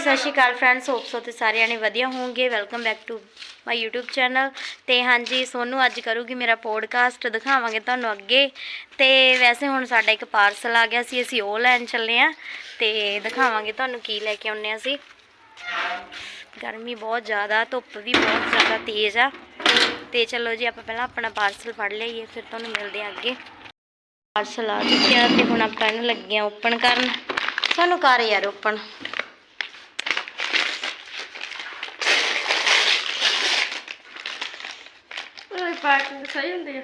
ਸਤਿ ਸ਼੍ਰੀ ਅਕਾਲ friends hope so ਤੇ ਸਾਰਿਆਂ ਨੇ ਵਧੀਆ ਹੋਵੋਗੇ। Welcome back to my YouTube channel ਤੇ ਹਾਂਜੀ, ਸੋਨੂੰ ਅੱਜ ਕਰੂਗੀ ਮੇਰਾ ਪੋਡਕਾਸਟ ਦਿਖਾਵਾਂਗੇ ਤੁਹਾਨੂੰ ਅੱਗੇ। ਤੇ ਵੈਸੇ ਹੁਣ ਸਾਡਾ ਇੱਕ ਪਾਰਸਲ ਆ ਗਿਆ ਸੀ, ਅਸੀਂ ਉਹ ਲੈਣ ਚੱਲੇ ਆ। ਤੇ ਦਿਖਾਵਾਂਗੇ ਤੁਹਾਨੂੰ ਕੀ ਲੈ ਕੇ ਆਉਨੇ ਆ ਅਸੀਂ। ਗਰਮੀ ਬਹੁਤ ਜ਼ਿਆਦਾ, ਧੁੱਪ ਵੀ ਬਹੁਤ ਜ਼ਿਆਦਾ ਤੇਜ਼ ਆ। ਤੇ ਚਲੋ ਜੀ, ਆਪਾਂ ਪਹਿਲਾਂ ਆਪਣਾ ਪਾਰਸਲ ਫੜ ਲਈਏ, ਫਿਰ ਤੁਹਾਨੂੰ ਮਿਲਦੇ ਆ ਅੱਗੇ। ਪਾਰਸਲ ਆ ਚੁੱਕਿਆ ਤੇ ਹੁਣ ਆਪਾਂ ਇਹਨੂੰ ਲੱਗੇ ਆ ਓਪਨ ਕਰਨ। ਸਾਨੂੰ ਕਰ ਯਾਰ ਓਪਨ ਉਹ ਪੈਕਿੰਗ ਸਹੀ ਹੁੰਦੀ ਆ?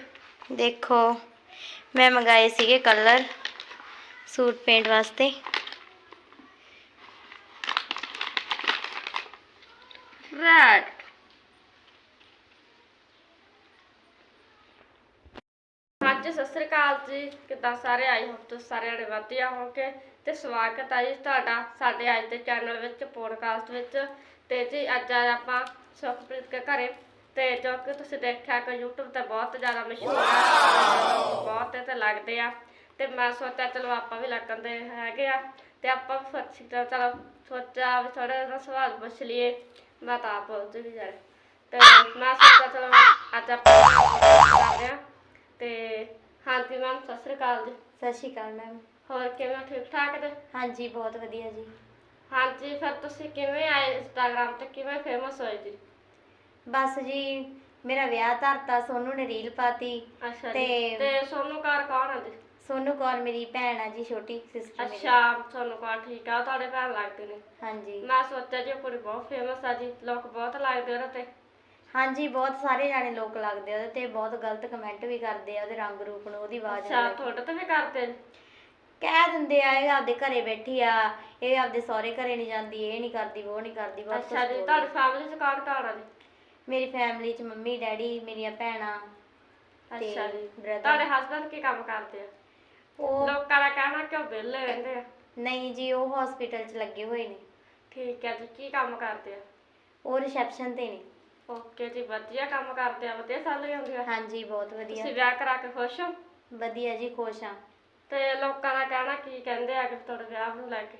ਦੇਖੋ ਮੈਂ ਮੰਗਾਏ ਸੀਗੇ ਕਲਰ ਸੂਟ ਪੇਂਟ ਵਾਸਤੇ। ਰੈਡ ਹਾਂਜੀ ਸਤਿ ਸ੍ਰੀ ਅਕਾਲ ਜੀ ਕਿੱਦਾਂ ਸਾਰੇ ਆਈ ਹੋਪ ਤੁਸੀਂ ਸਾਰਿਆਂ ਨੇ ਵਧੀਆ ਹੋਗੇ ਤੇ ਸਵਾਗਤ ਹੈ ਜੀ ਤੁਹਾਡਾ ਸਾਡੇ ਅੱਜ ਦੇ ਚੈਨਲ ਵਿੱਚ ਪੋਡਕਾਸਟ ਵਿੱਚ। ਤੇ ਜੀ ਅੱਜ ਆਪਾਂ ਸੁਖਪ੍ਰੀਤ ਦੇ ਘਰੇ ਤੇ ਜੋ ਕਿ ਤੁਸੀਂ ਦੇਖਿਆ ਕਿ YouTube ਤੇ ਬਹੁਤ ਜ਼ਿਆਦਾ ਮਸ਼ਹੂਰ ਹੈ ਬਹੁਤ ਇਹ ਤੇ ਲੱਗਦੇ ਆ। ਤੇ ਮੈਂ ਸੋਚਿਆ ਚਲੋ ਆਪਾਂ ਵੀ ਲੱਗਣ ਦੇ ਹੈਗੇ ਆ। ਤੇ ਆਪਾਂ ਵੀ ਸੋਚਿਆ ਚਲੋ ਸੋਚਿਆ ਵੀ ਥੋੜਾ ਜਿਹਾ ਸਵਾਲ ਪੁੱਛ ਲਈਏ। ਮੈਂ ਤਾਂ ਆਪ ਬੋਲਦੀ ਵੀ ਜਾਏ ਤੇ ਮੈਂ ਸੋਚਿਆ ਚਲੋ ਅੱਜ ਆਪਾਂ ਕਰਦੇ ਆ। ਤੇ ਹਾਂਜੀ ਮੈਮ ਸਤਿ ਸ੍ਰੀ ਅਕਾਲ ਜੀ। ਸਤਿ ਸ਼੍ਰੀ ਅਕਾਲ ਮੈਮ। ਹੋਰ ਕਿਵੇਂ? ਠੀਕ ਠਾਕ ਜੀ? ਹਾਂਜੀ ਬਹੁਤ ਵਧੀਆ ਜੀ। ਹਾਂਜੀ ਫਿਰ ਤੁਸੀਂ ਕਿਵੇਂ ਆਏ ਇੰਸਟਾਗ੍ਰਾਮ ਤੇ? ਕਿਵੇਂ ਫੇਮਸ ਹੋਏ ਜੀ? ਬਸ ਜੀ ਮੇਰਾ ਵਿਆਹ ਧਰਤਾ ਸੋਨੂ ਨੇ ਰੀਲ ਪਾਤੀ। ਅੱਛਾ ਜੀ ਤੇ- ਤੇ ਸੋਨੂੰ ਕਾਰ ਕੌਣ ਹੈ ਜੀ? ਸੋਨੂ ਕੌਰ ਮੇਰੀ ਭੈਣ ਆ ਜੀ ਛੋਟੀ ਸਿਸਟਰ ਮੇਰੀ। ਅੱਛਾ ਸੋਨੂੰ ਕਾਰ ਠੀਕ ਆ ਉਹ ਤੁਹਾਡੇ ਭੈਣ ਲੱਗਦੇ ਨੇ। ਹਾਂਜੀ। ਮੈਂ ਸੋਚਿਆ ਜੀ ਉਹ ਕੁੜੀ ਬਹੁਤ ਫੇਮਸ ਆ ਜੀ ਲੋਕ ਬਹੁਤ ਲੱਗਦੇ ਉਹਦੇ ਤੇ। ਹਾਂਜੀ ਬਹੁਤ ਸਾਰੇ ਜਾਣੇ ਲੋਕ ਲੱਗਦੇ ਆ ਉਹਦੇ ਤੇ ਬਹੁਤ ਗਲਤ ਕਮੈਂਟ ਵੀ ਕਰਦੇ ਆ ਉਹਦੇ ਰੰਗ ਰੂਪ ਨੂੰ ਉਹਦੀ ਆਵਾਜ਼ ਅੱਛਾ ਨੂੰ ਤੁਹਾਡੇ ਤੇ ਵੀ ਕਰਦੇ ਨੇ? ਕਹਿ ਦਿੰਦੇ ਆ ਇਹ ਆਪਦੇ ਘਰੇ ਬੈਠੀ ਆ ਇਹ ਆਪਦੇ ਸਹੁਰੇ ਘਰੇ ਨਹੀਂ ਜਾਂਦੀ ਇਹ ਨਹੀਂ ਕਰਦੀ ਉਹ ਨਹੀਂ ਕਰਦੀ ਬਹੁਤ ਕੁਛ ਅੱਛਾ ਜੀ ਬੋਲਦੇ। ਤੁਹਾਡੀ ਫੈਮਿਲੀ ਚ ਕੌਣ ਕੌਣ ਆ ਜੀ? ਮੇਰੀ ਫੈਮਿਲੀ ਚ ਮੰਮੀ ਡੈਡੀ ਮੇਰੀਆਂ ਭੈਣਾਂ ਤੇ ਅੱਛਾ ਜੀ। ਤੁਹਾਡੇ ਹਸਬੰਡ ਕੀ ਕੰਮ ਕਰਦੇ ਆ? ਉਹ ਲੋਕਾਂ ਦਾ ਕਹਿਣਾ ਕਿ ਉਹ ਵਿਹਲੇ ਰਹਿੰਦੇ ਆ। ਨਹੀਂ ਜੀ ਉਹ ਹਸਪੀਟਲ ਚ ਲੱਗੇ ਹੋਏ ਨੇ। ਠੀਕ ਹੈ ਜੀ ਕੀ ਕੰਮ ਕਰਦੇ ਆ? ਉਹ ਰਿਸੈਪਸ਼ਨ ਤੇ ਨੇ। ਓਕੇ ਜੀ ਵਧੀਆ ਕੰਮ ਕਰਦੇ ਆ ਵਧੀਆ ਸੈਲਰੀ ਆਉਂਦੀ ਆ? ਹਾਂਜੀ ਬਹੁਤ ਵਧੀਆ। ਤੁਸੀਂ ਵਿਆਹ ਕਰਾ ਕੇ ਖੁਸ਼ ਹੋ? ਵਧੀਆ ਜੀ ਖੁਸ਼ ਆ ਤੇ ਲੋਕਾਂ ਦਾ ਕਹਿਣਾ ਕੀ ਕਹਿੰਦੇ ਆ ਕਿ ਤੁਹਾਡੇ ਵਿਆਹ ਨੂੰ ਲੈ ਕੇ?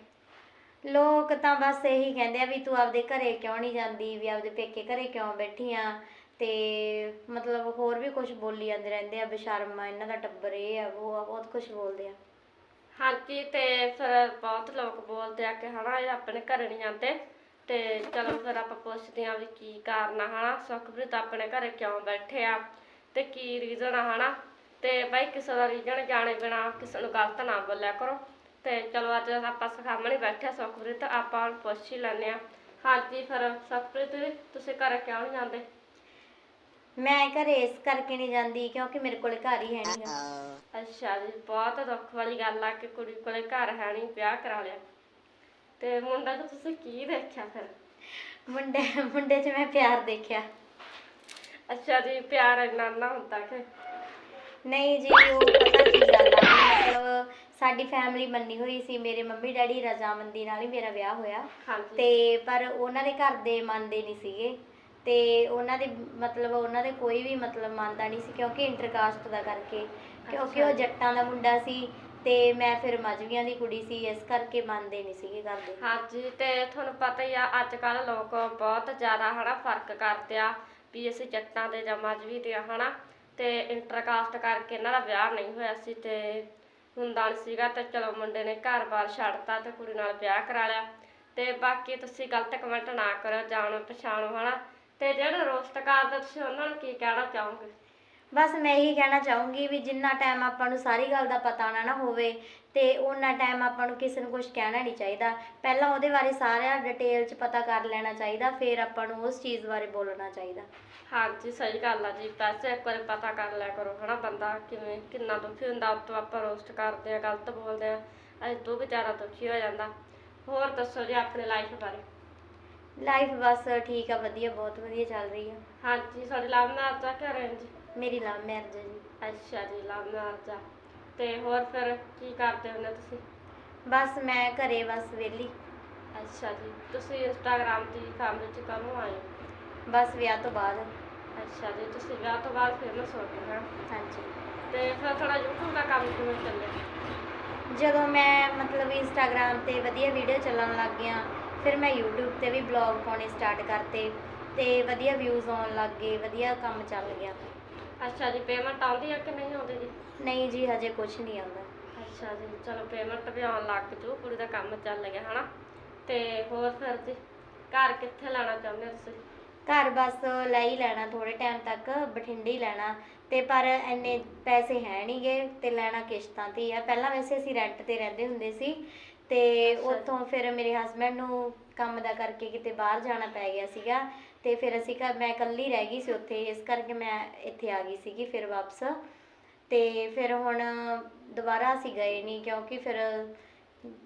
ਲੋਕ ਤਾਂ ਬਸ ਇਹੀ ਕਹਿੰਦੇ ਆ ਵੀ ਤੂੰ ਆਪਦੇ ਘਰੇ ਕਿਉਂ ਨਹੀਂ ਜਾਂਦੀ, ਵੀ ਆਪਦੇ ਪੇਕੇ ਘਰੇ ਕਿਉਂ ਬੈਠੀ ਆ ਤੇ ਮਤਲਬ ਹੋਰ ਵੀ ਕੁਝ ਬੋਲੀ ਜਾਂਦੇ ਰਹਿੰਦੇ ਆ, ਬੇਸ਼ਰਮ ਆ, ਇਹਨਾਂ ਦਾ ਟੱਬਰ ਇਹ ਆ, ਉਹ ਆ, ਬਹੁਤ ਕੁਝ ਬੋਲਦੇ ਆ। ਹਾਂਜੀ, ਤੇ ਫਿਰ ਬਹੁਤ ਲੋਕ ਬੋਲਦੇ ਆ ਕਿ ਹਨਾ, ਇਹ ਆਪਣੇ ਘਰੇ ਨਹੀਂ ਜਾਂਦੇ। ਤੇ ਚਲੋ ਫਿਰ ਆਪਾਂ ਪੁੱਛਦੇ ਆ ਵੀ ਕੀ ਕਾਰਨ ਆ, ਹਨਾ? ਸੁਖਪ੍ਰੀਤ ਆਪਣੇ ਘਰੇ ਕਿਉਂ ਬੈਠੇ ਆ? ਤੇ ਕੀ ਰੀਜ਼ਨ ਆ, ਹਨਾ? ਤੇ ਬਾਈ ਕਿਸੇ ਦਾ ਰੀਜ਼ਨ ਜਾਣੇ ਬਿਨਾ, ਕਿਸੇ ਨੂੰ ਗਲਤ ਨਾ ਬੋਲਿਆ ਕਰੋ। ਤੇ ਚਲੋ ਅੱਜ ਆਪਾਂ ਸਾਹਮਣੇ ਬੈਠੇ ਆ ਸੁਖਪ੍ਰੀਤ ਆਪਾਂ ਹੁਣ ਪੁੱਛ ਹੀ ਲੈਂਦੇ ਆ ਹਾਂਜੀ ਫਿਰ ਸੁਖਪ੍ਰੀਤ ਜੀ, ਤੁਸੀਂ ਘਰੇ ਕਿਉਂ ਨਹੀਂ ਜਾਂਦੇ? ਮੈਂ ਘਰੇ ਇਸ ਕਰਕੇ ਨਹੀਂ ਜਾਂਦੀ ਕਿਉਂਕਿ ਮੇਰੇ ਕੋਲੇ ਘਰ ਹੀ ਹੈ ਨਹੀਂਗਾ ਅੱਛਾ ਜੀ ਬਹੁਤ ਦੁੱਖ ਵਾਲੀ ਗੱਲ ਆ ਕਿ ਕੁੜੀ ਕੋਲੇ ਘਰ ਹੈ ਨਹੀਂ ਵਿਆਹ ਕਰਾ ਲਿਆ। ਤੇ ਮੁੰਡਾ ਤਾਂ ਤੁਸੀਂ ਕੀ ਦੇਖਿਆ ਫਿਰ? ਮੁੰਡੇ ਮੁੰਡੇ 'ਚ ਮੈਂ ਪਿਆਰ ਦੇਖਿਆ। ਅੱਛਾ ਜੀ ਪਿਆਰ ਇੰਨਾ ਨਾ ਹੁੰਦਾ ਕਿ? ਨਹੀਂ ਜੀ ਉਹ ਪਤਾ ਕੀ ਗੱਲ ਆ ਵੀ ਮਤਲਬ ਸਾਡੀ ਫੈਮਿਲੀ ਮੰਨੀ ਹੋਈ ਸੀ ਮੇਰੇ ਮੰਮੀ ਡੈਡੀ ਰਜ਼ਾਮੰਦੀ ਨਾਲ ਹੀ ਮੇਰਾ ਵਿਆਹ ਹੋਇਆ। ਹਾਂਜੀ। ਤੇ ਪਰ ਉਹਨਾਂ ਦੇ ਘਰ ਦੇ ਮੰਨਦੇ ਨਹੀਂ ਸੀਗੇ। ਤੇ ਉਹਨਾਂ ਦੇ ਮਤਲਬ ਉਹਨਾਂ ਦੇ ਕੋਈ ਵੀ ਮਤਲਬ ਮੰਨਦਾ ਨਹੀਂ ਸੀ ਕਿਉਂਕਿ ਇੰਟਰਕਾਸਟ ਦਾ ਕਰਕੇ। ਕਿਉਂਕਿ ਉਹ। ਜੱਟਾਂ ਦਾ ਮੁੰਡਾ ਸੀ ਤੇ ਮੈਂ ਫਿਰ ਮਜਵੀਆਂ ਦੀ ਕੁੜੀ ਸੀ ਇਸ ਕਰਕੇ ਮੰਨਦੇ ਨਹੀਂ ਸੀਗੇ ਘਰ ਦੇ। ਹਾਂਜੀ ਤੇ ਤੁਹਾਨੂੰ ਪਤਾ ਹੀ ਆ ਅੱਜ ਕੱਲ ਲੋਕ ਬਹੁਤ ਜ਼ਿਆਦਾ ਹਨਾ ਫ਼ਰਕ ਕਰਦੇ ਆ ਵੀ ਅਸੀਂ ਜੱਟਾਂ ਦੇ ਜਾਂ ਮਜ਼ਬੀ ਦੇ ਹਨਾ। ਤੇ ਇੰਟਰਕਾਸਟ ਕਰਕੇ ਇਹਨਾਂ ਦਾ ਵਿਆਹ ਨਹੀਂ ਹੋਇਆ ਸੀ ਤੇ ਹੁੰਦਾ ਸੀਗਾ ਤੇ ਚਲੋ ਮੁੰਡੇ ਨੇ ਘਰ-ਬਾਰ ਛੱਡਤਾ ਤੇ ਕੁੜੀ ਨਾਲ ਵਿਆਹ ਕਰਾ ਲਿਆ। ਤੇ ਬਾਕੀ ਤੁਸੀਂ ਗਲਤ ਕਮੈਂਟ ਨਾ ਕਰੋ, ਜਾਣੋ ਪਛਾਣੋ, ਹਨਾ? ਤੇ ਜਿਹੜੇ ਰੋਸਟ ਕਰਦੇ ਤੁਸੀਂ ਉਹਨਾਂ ਨੂੰ ਕੀ ਕਹਿਣਾ ਚਾਹੋਗੇ? ਬਸ ਮੈਂ ਇਹੀ ਕਹਿਣਾ ਚਾਹੂੰਗੀ ਵੀ ਜਿੰਨਾ ਟਾਈਮ ਆਪਾਂ ਨੂੰ ਸਾਰੀ ਗੱਲ ਦਾ ਪਤਾ ਨਾ ਨਾ ਹੋਵੇ ਤੇ ਉਹਨਾਂ ਟਾਈਮ ਆਪਾਂ ਨੂੰ ਕਿਸੇ ਨੂੰ ਕੁਝ ਕਹਿਣਾ ਨਹੀਂ ਚਾਹੀਦਾ। ਪਹਿਲਾਂ ਉਹਦੇ ਬਾਰੇ ਸਾਰਾ ਡਿਟੇਲ 'ਚ ਪਤਾ ਕਰ ਲੈਣਾ ਚਾਹੀਦਾ ਫਿਰ ਆਪਾਂ ਨੂੰ ਉਸ ਚੀਜ਼ ਬਾਰੇ ਬੋਲਣਾ ਚਾਹੀਦਾ। ਹਾਂਜੀ ਸਹੀ ਗੱਲ ਆ ਜੀ। ਵੈਸੇ ਇੱਕ ਵਾਰੀ ਪਤਾ ਕਰ ਲਿਆ ਕਰੋ ਹਨਾ ਬੰਦਾ ਕਿਵੇਂ ਕਿੰਨਾ ਦੁਖੀ ਹੁੰਦਾ ਉਤੋਂ ਆਪਾਂ ਰੋਸਟ ਕਰਦੇ ਆ ਗਲਤ ਬੋਲਦੇ ਆ ਅੱਜ ਤੋਂ ਵੀ ਜ਼ਿਆਦਾ ਦੁਖੀ ਹੋ ਜਾਂਦਾ। ਹੋਰ ਦੱਸੋ ਜੀ ਆਪਣੀ ਲਾਈਫ ਬਾਰੇ? ਲਾਈਫ ਬਸ ਠੀਕ ਆ ਵਧੀਆ ਬਹੁਤ ਵਧੀਆ ਚੱਲ ਰਹੀ ਆ। ਹਾਂਜੀ ਸਾਡੀ ਲਵ ਮੈਰਿਜ ਆ ਕਿ ਅਰੇਂਜ ਮੇਰੀ ਲਵ ਮੈਰਿਜ ਜੀ। ਅੱਛਾ ਜੀ ਲਵ ਮੈਰਿਜ ਆ। ਤੇ ਹੋਰ ਫਿਰ ਕੀ ਕਰਦੇ ਹੁੰਦੇ ਤੁਸੀਂ? ਬਸ ਮੈਂ ਘਰੇ ਬਸ ਵਿਹਲੀ। ਅੱਛਾ ਜੀ ਤੁਸੀਂ ਇੰਸਟਾਗ੍ਰਾਮ ਦੀ ਫੈਮਿਲੀ ਚ ਕਦੋਂ ਆਏ? ਬਸ ਵਿਆਹ ਤੋਂ ਬਾਅਦ। ਅੱਛਾ ਜੀ ਤੁਸੀਂ ਵਿਆਹ ਤੋਂ ਬਾਅਦ ਫੇਮਸ ਹੋ ਗਏ ਹਾਂ। ਹਾਂਜੀ। ਤੇ ਫਿਰ ਥੋੜਾ YouTube ਦਾ ਕੰਮ ਕਿਵੇਂ ਚੱਲਿਆ? ਜਦੋਂ ਮੈਂ ਮਤਲਬ ਇੰਸਟਾਗ੍ਰam ਤੇ ਵਧੀਆ ਵੀਡੀਓ ਚੱਲਣ ਲੱਗ ਗਿਆ ਫਿਰ ਮੈਂ YouTube ਤੇ ਵੀ ਬਲੌਗ ਪਾਉਣੇ ਸਟਾਰਟ ਕਰਤੇ ਤੇ ਵਧੀਆ ਵਿਊਜ਼ ਆਉਣ ਲੱਗ ਗਏ ਵਧੀਆ ਕੰਮ ਚੱਲ ਗਿਆ। ਅੱਛਾ ਜੀ ਪੇਮੈਂਟ ਆਉਂਦੀ ਆ ਕਿ ਨਹੀਂ ਆਉਂਦੀ ਜੀ? ਨਹੀਂ ਜੀ ਹਜੇ ਕੁਝ ਨਹੀਂ ਆਉਂਦਾ। ਅੱਛਾ ਜੀ ਚਲੋ ਪੇਮੈਂਟ ਵੀ ਆਉਣ ਲੱਗ ਜੂ ਕੁੜੀ ਦਾ ਕੰਮ ਚੱਲ ਗਿਆ ਹਨਾ? ਤੇ ਹੋਰ ਫਿਰ ਜੀ ਘਰ ਕਿੱਥੇ ਲੈਣਾ ਚਾਹੁੰਦੇ ਹੋ ਤੁਸੀਂ? ਘਰ ਬਸ ਲੈ ਹੀ ਲੈਣਾ ਥੋੜੇ ਟਾਈਮ ਤੱਕ ਬਠਿੰਡੇ ਹੀ ਲੈਣਾ। ਤੇ ਪਰ ਇੰਨੇ ਪੈਸੇ ਹੈ ਨਹੀਂਗੇ ਤੇ ਲੈਣਾ ਕਿਸ਼ਤਾਂ ਤੇ ਹੀ ਆ। ਪਹਿਲਾਂ ਵੈਸੇ ਅਸੀਂ ਰੈਂਟ ਤੇ ਰਹਿੰਦੇ ਹੁੰਦੇ ਸੀ ਤੇ। ਉੱਥੋਂ ਫਿਰ ਮੇਰੇ ਹਸਬੰਡ ਨੂੰ ਕੰਮ ਦਾ ਕਰਕੇ ਕਿਤੇ ਬਾਹਰ ਜਾਣਾ ਪੈ ਗਿਆ ਸੀਗਾ ਤੇ ਫਿਰ ਅਸੀਂ ਘਰ ਮੈਂ ਇਕੱਲੀ ਰਹਿ ਗਈ ਸੀ ਉੱਥੇ ਇਸ ਕਰਕੇ ਮੈਂ ਇੱਥੇ ਆ ਗਈ ਸੀਗੀ ਫਿਰ ਵਾਪਸ ਤੇ ਫਿਰ ਹੁਣ ਦੁਬਾਰਾ ਅਸੀਂ ਗਏ ਨਹੀਂ ਕਿਉਂਕਿ ਫਿਰ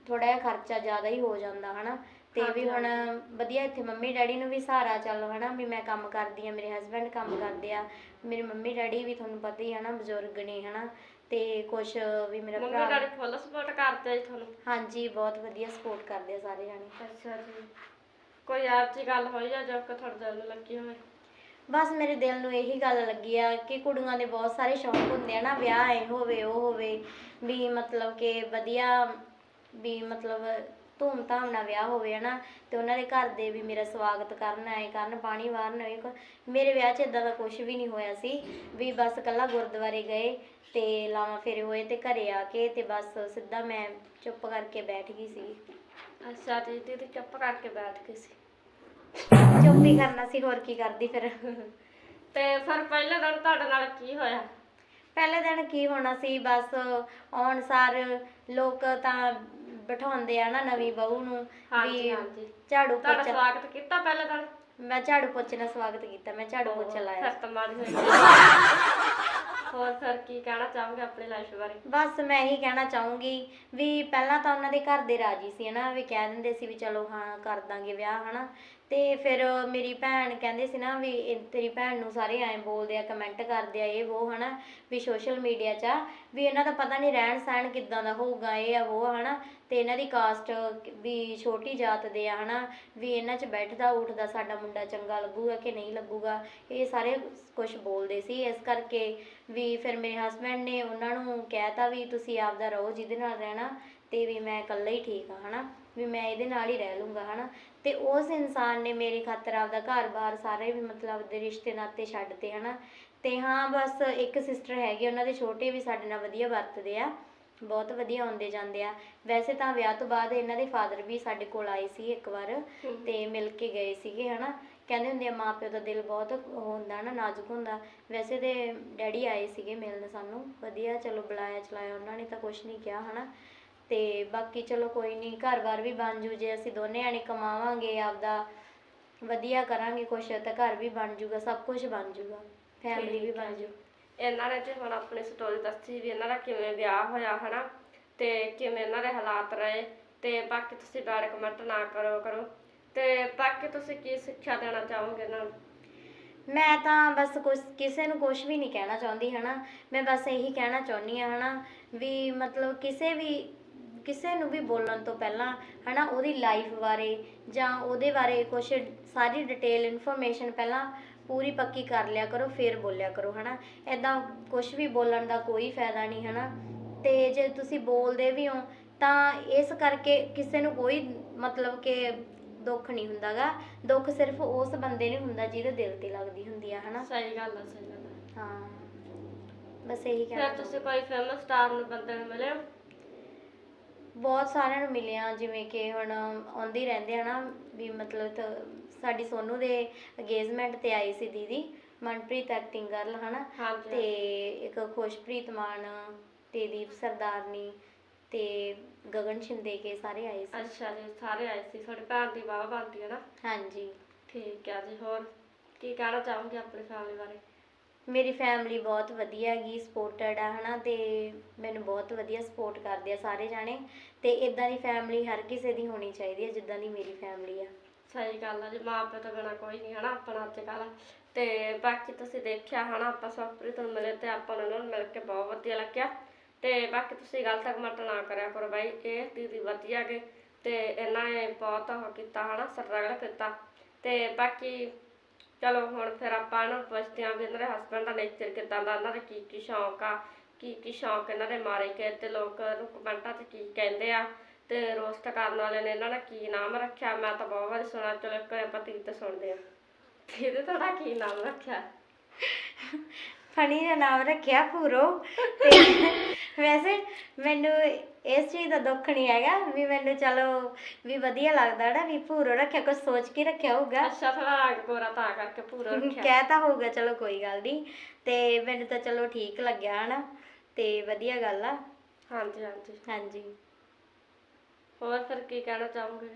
ਥੋੜਾ ਜਿਹਾ ਖਰਚਾ ਜ਼ਿਆਦਾ ਹੀ ਹੋ ਜਾਂਦਾ ਹਨਾ ਤੇ ਵੀ ਹੁਣ। ਵਧੀਆ ਇੱਥੇ ਮੰਮੀ ਡੈਡੀ ਨੂੰ ਵੀ ਸਹਾਰਾ ਚੱਲ ਹਨਾ ਵੀ ਮੈਂ ਕੰਮ ਕਰਦੀ ਆ ਮੇਰੇ ਹਸਬੰਡ ਕੰਮ ਕਰਦੇ ਆ ਮੇਰੇ ਮੰਮੀ ਡੈਡੀ ਵੀ ਤੁਹਾਨੂੰ ਪਤਾ ਹੀ ਹਨਾ ਬਜ਼ੁਰਗ ਨੇ ਹਨਾ ਤੇ ਕੁਛ ਵੀ ਮੇਰਾ ਮੰਮੀ ਭਰਾ ਡੈਡੀ ਫੁੱਲ ਸਪੋਰਟ ਕਰਦੇ ਜੀ ਤੁਹਾਨੂੰ। ਹਾਂਜੀ ਬਹੁਤ ਵਧੀਆ ਸਪੋਰਟ ਕਰਦੇ ਆ ਸਾਰੇ ਜਾਣੇ। ਅੱਛਾ ਜੀ। ਕੋਈ ਆਪ ਜੀ ਗੱਲ ਹੋਈ ਆ ਜੋ ਕਿ ਤੁਹਾਡੇ ਦਿਲ ਨੂੰ ਲੱਗੀ ਹੋਵੇ? ਬਸ ਮੇਰੇ ਦਿਲ ਨੂੰ ਇਹੀ ਗੱਲ ਲੱਗੀ ਆ ਕਿ ਕੁੜੀਆਂ ਦੇ ਬਹੁਤ ਸਾਰੇ ਸ਼ੌਂਕ ਹੁੰਦੇ ਆ ਨਾ ਵਿਆਹ ਐ ਹੋਵੇ ਉਹ ਹੋਵੇ ਵੀ ਮਤਲਬ ਕਿ ਵਧੀਆ ਵੀ ਮਤਲਬ ਧੂਮ-ਧਾਮ ਨਾਲ ਵਿਆਹ ਹੋਵੇ ਹਨਾ ਤੇ ਉਹਨਾਂ ਦੇ ਘਰ ਦੇ ਵੀ ਮੇਰਾ ਸਵਾਗਤ ਕਰਨ ਆਏ ਕਰਨ ਪਾਣੀ ਵਾਰਨ ਆਏ ਮੇਰੇ ਵਿਆਹ 'ਚ ਇਦਾਂ ਦਾ ਕੁਝ ਵੀ ਨਹੀਂ ਹੋਇਆ ਸੀ ਵੀ ਬਸ ਕੱਲਾ ਗੁਰਦੁਆਰੇ ਗਏ ਤੇ ਲਾਵਾਂ ਫੇਰੇ ਹੋਏ ਤੇ ਘਰੇ ਆ ਕੇ ਤੇ ਬਸ ਸਿੱਧਾ ਮੈਂ ਚੁੱਪ ਕਰਕੇ ਬੈਠ ਗਈ ਸੀ। ਅੱਛਾ ਜੀ ਦੀਦੀ ਚੁੱਪ ਕਰਕੇ ਬੈਠ ਗਈ ਸੀ? ਚੁੱਪ ਹੀ ਕਰਨਾ ਸੀ ਹੋਰ ਕੀ ਕਰਦੀ ਫਿਰ? ਤੇ ਫਿਰ ਪਹਿਲੇ ਦਿਨ ਤੁਹਾਡੇ ਨਾਲ ਕੀ ਹੋਇਆ? ਪਹਿਲੇ ਦਿਨ ਕੀ ਹੋਣਾ ਸੀ ਬਸ ਆਉਣ ਸਾਰ ਲੋਕ ਤਾਂ ਬਿਠਾਉਂਦੇ ਆ ਨਾ ਨਵੀਂ ਬਹੂ ਨੂੰ ਹਾਂਜੀ ਹਾਂਜੀ। ਝਾੜੂ ਤੁਹਾਡਾ ਪੋਚਾ। ਸਵਾਗਤ ਕੀਤਾ ਪਹਿਲੇ ਦਿਨ ਮੈਂ ਝਾੜੂ ਪੋਚੇ ਨਾਲ ਸਵਾਗਤ ਕੀਤਾ ਮੈਂ ਝਾੜੂ ਪੋਚਾ ਲਾਇਆ। ਫਿਰ ਤਾਂ ਮਾੜੀ ਹੋਈ ਹੋਰ ਫਿਰ ਕੀ ਕਹਿਣਾ ਚਾਹੋਗੇ ਆਪਣੀ ਲਾਈਫ ਬਾਰੇ? ਬਸ ਮੈਂ ਇਹੀ ਕਹਿਣਾ ਚਾਹੂੰਗੀ ਵੀ ਪਹਿਲਾਂ ਤਾਂ ਉਹਨਾਂ ਦੇ ਘਰ ਦੇ ਰਾਜੀ ਸੀ ਹਨਾ ਵੀ ਕਹਿ ਦਿੰਦੇ ਸੀ ਵੀ ਚਲੋ ਹਾਂ ਕਰ ਦਾਂਗੇ ਵਿਆਹ ਹਨਾ। ਤੇ ਫਿਰ ਮੇਰੀ ਭੈਣ ਕਹਿੰਦੇ ਸੀ ਨਾ ਵੀ ਇਹ ਤੇਰੀ ਭੈਣ ਨੂੰ ਸਾਰੇ ਐਂ ਬੋਲਦੇ ਆ ਕਮੈਂਟ ਕਰਦੇ ਆ ਇਹ ਉਹ ਹਨਾ, ਵੀ ਸੋਸ਼ਲ ਮੀਡੀਆ 'ਚ ਆ, ਵੀ ਇਹਨਾਂ ਦਾ ਪਤਾ ਨਹੀਂ ਰਹਿਣ ਸਹਿਣ ਕਿੱਦਾਂ ਦਾ ਹੋਊਗਾ, ਇਹ ਆ ਉਹ ਆ ਹਨਾ, ਤੇ ਇਹਨਾਂ ਦੀ ਕਾਸਟ ਵੀ ਛੋਟੀ ਜਾਤ ਦੇ ਆ, ਹਨਾ, ਵੀ ਇਹਨਾਂ 'ਚ ਬੈਠਦਾ, ਉੱਠਦਾ, ਸਾਡਾ ਮੁੰਡਾ ਚੰਗਾ ਲੱਗੂਗਾ ਕਿ ਨਹੀਂ ਲੱਗੂਗਾ, ਇਹ ਸਾਰੇ ਕੁਝ ਬੋਲਦੇ ਸੀ, ਇਸ ਕਰਕੇ ਵੀ ਫਿਰ ਮੇਰੇ ਹਸਬੰਡ ਨੇ ਉਹਨਾਂ ਨੂੰ ਕਹਿਤਾ ਵੀ ਤੁਸੀਂ ਆਪਦਾ ਰਹੋ ਜਿਹਦੇ ਨਾਲ ਰਹਿਣਾ ਤੇ ਵੀ ਮੈਂ ਇਕੱਲਾ ਹੀ ਠੀਕ ਹਾਂ ਹਨਾ। ਵੀ ਮੈਂ ਇਹਦੇ ਨਾਲ ਹੀ ਰਹਿ ਲੂੰਗਾ, ਹਨਾ? ਤੇ ਉਸ ਇਨਸਾਨ ਨੇ ਮੇਰੇ ਖਾਤਰ ਆਪਦਾ ਘਰ-ਬਾਰ ਸਾਰੇ ਵੀ ਮਤਲਬ ਦੇ ਰਿਸ਼ਤੇ ਨਾਤੇ ਛੱਡਤੇ ਹਨਾ? ਤੇ ਹਾਂ, ਬਸ ਇੱਕ ਸਿਸਟਰ ਹੈਗੀ, ਉਹਨਾਂ ਦੇ ਛੋਟੇ ਵੀ ਸਾਡੇ ਨਾਲ ਵਧੀਆ ਵਰਤਦੇ ਆ, ਬਹੁਤ ਵਧੀਆ ਆਉਂਦੇ ਜਾਂਦੇ ਆ। ਵੈਸੇ ਤਾਂ ਵਿਆਹ ਤੋਂ ਬਾਅਦ ਇਹਨਾਂ ਦੇ ਫਾਦਰ ਵੀ ਸਾਡੇ ਕੋਲ ਆਏ ਸੀ ਇੱਕ ਵਾਰ ਤੇ ਮਿਲ ਕੇ ਗਏ ਸੀਗੇ, ਹਨਾ? ਕਹਿੰਦੇ ਹੁੰਦੇ ਆ ਮਾਂ ਪਿਓ ਦਾ ਦਿਲ ਬਹੁਤ ਉਹ ਹੁੰਦਾ ਨਾ ਨਾਜ਼ੁਕ ਹੁੰਦਾ। ਵੈਸੇ ਤੇ ਡੈਡੀ ਆਏ ਸੀਗੇ ਮਿਲਣ ਸਾਨੂੰ। ਵਧੀਆ, ਚਲੋ ਬੁਲਾਇਆ ਚਲਾਇਆ ਉਹਨਾਂ ਨੇ ਤਾਂ ਕੁਝ ਨਹੀਂ ਕਿਹਾ, ਹਨਾ? ਤੇ ਬਾਕੀ ਚਲੋ ਕੋਈ ਨਹੀਂ ਘਰ-ਬਾਰ ਵੀ ਬਣ ਜੂ ਜੇ ਅਸੀਂ ਦੋਨੇ ਆਣੇ ਕਮਾਵਾਂਗੇ ਆਪਦਾ ਵਧੀਆ ਕਰਾਂਗੇ ਕੁਛ ਤਾਂ ਘਰ ਵੀ ਬਣ ਜੂਗਾ ਸਭ ਕੁਝ ਬਣ ਜੂਗਾ ਫੈਮਿਲੀ ਵੀ ਠੀਕ ਹੈ ਬਣ ਜੀ। ਇਹਨਾਂ ਨੇ ਤੇ ਹੁਣ ਆਪਣੀ ਸਟੋਰੀ ਦੱਸੀ ਵੀ ਇਹਨਾਂ ਦਾ ਕਿਵੇਂ ਵਿਆਹ ਹੋਇਆ ਹਨਾ? ਤੇ ਕਿਵੇਂ ਇਹਨਾਂ ਦੇ ਹਾਲਾਤ ਰਹੇ ਤੇ ਬਾਕੀ ਤੁਸੀਂ ਬੈਡ ਕਮੈਂਟ ਨਾ ਕਰੋ ਕਰੋ। ਤੇ ਬਾਕੀ ਤੁਸੀਂ ਕੀ ਸਿੱਖਿਆ ਦੇਣਾ ਚਾਹੋਗੇ ਇਹਨਾਂ ਨੂੰ? ਮੈਂ ਤਾਂ ਬਸ ਕੁਛ ਕਿਸੇ ਨੂੰ ਕੁਝ ਵੀ ਨਹੀਂ ਕਹਿਣਾ ਚਾਹੁੰਦੀ ਹਨਾ? ਮੈਂ ਬਸ ਇਹੀ ਕਹਿਣਾ ਚਾਹੁੰਦੀ ਆ ਹਨਾ? ਵੀ ਮਤਲਬ ਕਿਸੇ ਵੀ ਕਿਸੇ ਨੂੰ ਵੀ ਬੋਲਣ ਤੋਂ ਪਹਿਲਾਂ ਹਨਾ ਉਹਦੀ ਲਾਈਫ ਬਾਰੇ ਜਾਂ ਉਹਦੇ ਬਾਰੇ ਕੁਝ ਸਾਰੀ ਡਿਟੇਲ ਇਨਫੋਰਮੇਸ਼ਨ ਪਹਿਲਾਂ ਪੂਰੀ ਪੱਕੀ ਕਰ ਲਿਆ ਕਰੋ ਫਿਰ ਬੋਲਿਆ ਕਰੋ ਹਨਾ। ਐਦਾਂ ਕੁਝ ਵੀ ਬੋਲਣ ਦਾ ਕੋਈ ਫਾਇਦਾ ਨਹੀਂ ਹਨਾ। ਤੇ ਜੇ ਤੁਸੀਂ ਬੋਲਦੇ ਵੀ ਹੋ ਤਾਂ ਇਸ ਕਰਕੇ ਕਿਸੇ ਨੂੰ ਕੋਈ ਮਤਲਬ ਕਿ ਦੁੱਖ ਨਹੀਂ ਹੁੰਦਾਗਾ। ਦੁੱਖ ਸਿਰਫ ਉਸ ਬੰਦੇ ਨੂੰ ਹੁੰਦਾ ਜਿਹਦੇ ਦਿਲ ਤੇ ਲੱਗਦੀ ਹੁੰਦੀ ਆ ਹਨਾ। ਸਹੀ ਗੱਲ ਆ ਸਹੀ ਗੱਲ ਆ। ਹਾਂ। ਬਸ ਇਹੀ ਕਹਿਣਾ ਫਿਰ ਤੁਸੀਂ ਕੋਈ ਫੇਮਸ ਸਟਾਰ ਨੂੰ ਬੰਦੇ ਨੂੰ ਮਿਲੇ ਹੋ? ਬਹੁਤ ਸਾਰਿਆਂ ਨੂੰ ਮਿਲਿਆ ਜਿਵੇਂ ਕਿ ਹੁਣ ਆਉਂਦੇ ਹੀ ਰਹਿੰਦੇ ਆ ਨਾ ਵੀ ਮਤਲਬ ਤ- ਸਾਡੀ ਸੋਨੂ ਦੇ ਅਗੇਜਮੈਂਟ ਤੇ ਆਈ ਸੀ ਦੀਦੀ ਮਨਪ੍ਰੀਤ ਐਕਟਿੰਗ ਗਰਲ ਹਨਾ? ਹਾਂਜੀ ਤੇ ਇੱਕ ਖੁਸ਼ਪ੍ਰੀਤ ਮਾਨ ਤੇ ਦੀਪ ਸਰਦਾਰਨੀ ਤੇ ਗਗਨ ਸ਼ਿੰਦੇ ਕੇ ਸਾਰੇ ਆਏ ਸੀ। ਅੱਛਾ ਜੀ ਸਾਰੇ ਆਏ ਸੀ ਤੁਹਾਡੀ ਭੈਣ ਦੀ ਵਾਹ ਬਣਦੀ ਹੈ ਨਾ? ਹਾਂਜੀ। ਠੀਕ ਹੈ ਜੀ ਹੋਰ ਕੀ ਕਹਿਣਾ ਚਾਹੋਗੇ ਆਪਣੀ ਫੈਮਿਲੀ ਬਾਰੇ? ਮੇਰੀ ਫੈਮਿਲੀ ਬਹੁਤ ਵਧੀਆ ਹੈਗੀ ਸਪੋਰਟਡ ਆ, ਹਨਾ, ਤੇ ਮੈਨੂੰ ਬਹੁਤ ਵਧੀਆ ਸਪੋਰਟ ਕਰਦੇ ਆ ਸਾਰੇ ਜਾਣੇ, ਤੇ ਇਦਾਂ ਦੀ ਫੈਮਿਲੀ ਹਰ ਕਿਸੇ ਦੀ ਹੋਣੀ ਚਾਹੀਦੀ ਹੈ ਜਿੱਦਾਂ ਦੀ ਮੇਰੀ ਫੈਮਿਲੀ ਆ। ਸਹੀ ਗੱਲ ਆ ਜੀ, ਮਾਂ ਪਿਓ ਤੋਂ ਬਿਨਾ ਕੋਈ ਨਹੀਂ, ਹਨਾ, ਆਪਣਾ ਅੱਜ ਕੱਲ੍ਹ ਤੇ ਬਾਕੀ ਤੁਸੀਂ ਦੇਖਿਆ, ਹਨਾ, ਆਪਾਂ ਸੁਖਪ੍ਰੀਤ ਨੂੰ ਮਿਲੇ ਤੇ ਆਪਾਂ ਨੂੰ ਉਹਨਾਂ ਨੂੰ ਮਿਲ ਕੇ ਬਹੁਤ ਵਧੀਆ ਲੱਗਿਆ। ਤੇ ਬਾਕੀ ਤੁਸੀਂ ਗਲਤ ਕਮੈਂਟ ਨਾ ਕਰਿਆ ਕਰੋ ਬਾਈ, ਇਹ ਦੀਦੀ ਵਧੀਆ ਗਏ ਤੇ ਇਹਨਾਂ ਨੇ ਬਹੁਤ ਉਹ ਕੀਤਾ, ਹਨਾ ਸਟਰਗਲ ਕੀਤਾ। ਤੇ ਬਾਕੀ ਚਲੋ ਹੁਣ ਫਿਰ ਆਪਾਂ ਇਹਨਾਂ ਪੁੱਛਦੇ ਹਾਂ ਵੀ ਇਹਨਾਂ ਦੇ ਹਸਬੰਡ ਦਾ ਨੇਚਰ ਕਿਦਾਂ ਦਾ, ਇਹਨਾਂ ਦੇ ਕੀ ਕੀ ਸ਼ੌਂਕ ਆ, ਕੀ ਕੀ ਸ਼ੌਂਕ ਇਹਨਾਂ ਦੇ ਮਾਰੇ ਗਏ ਤੇ ਲੋਕ ਨੂੰ ਕਮੈਂਟਾਂ 'ਚ ਕੀ ਕਹਿੰਦੇ ਆ ਤੇ ਰੋਸਟ ਕਰਨ ਵਾਲੇ ਨੇ ਇਹਨਾਂ ਨੇ ਕੀ ਨਾਮ ਰੱਖਿਆ? ਮੈਂ ਤਾਂ ਬਹੁਤ ਵਾਰੀ ਸੁਣਿਆ, ਚਲੋ ਇੱਕ ਵਾਰੀ ਆਪਾਂ ਤੀਰ ਤੇ ਸੁਣਦੇ ਆ। ਇਹਦੇ ਤੁਹਾਡਾ ਕੀ ਨਾਮ ਰੱਖਿਆ? ਫਣੀ ਦਾ ਨਾਮ ਰੱਖਿਆ ਪੂਰੋ। ਤੇ ਵੈਸੇ ਮੈਨੂੰ ਇਸ ਚੀਜ਼ ਦਾ ਦੁੱਖ ਨਹੀਂ ਹੈਗਾ ਵੀ ਮੈਨੂੰ ਚਲੋ ਵੀ ਵਧੀਆ ਲੱਗਦਾ ਨਾ ਵੀ ਪੂਰੋ ਰੱਖਿਆ ਕੁਝ ਸੋਚ ਕੇ ਰੱਖਿਆ ਹੋਊਗਾ। ਅੱਛਾ ਥੋੜਾ ਗੋਰਾ ਤਾਂ ਕਰਕੇ ਪੂਰਾ ਰੱਖਿਆ। ਕਹਿ ਤਾਂ ਹੋਊਗਾ ਚਲੋ ਕੋਈ ਗੱਲ ਨਹੀਂ। ਤੇ ਮੈਨੂੰ ਤਾਂ ਚਲੋ ਠੀਕ ਲੱਗਿਆ ਹਨਾ ਤੇ ਵਧੀਆ ਗੱਲ ਆ। ਹਾਂਜੀ ਹਾਂਜੀ। ਹਾਂਜੀ। ਹੋਰ ਫਿਰ ਕੀ ਕਹਿਣਾ ਚਾਹੋਗੇ?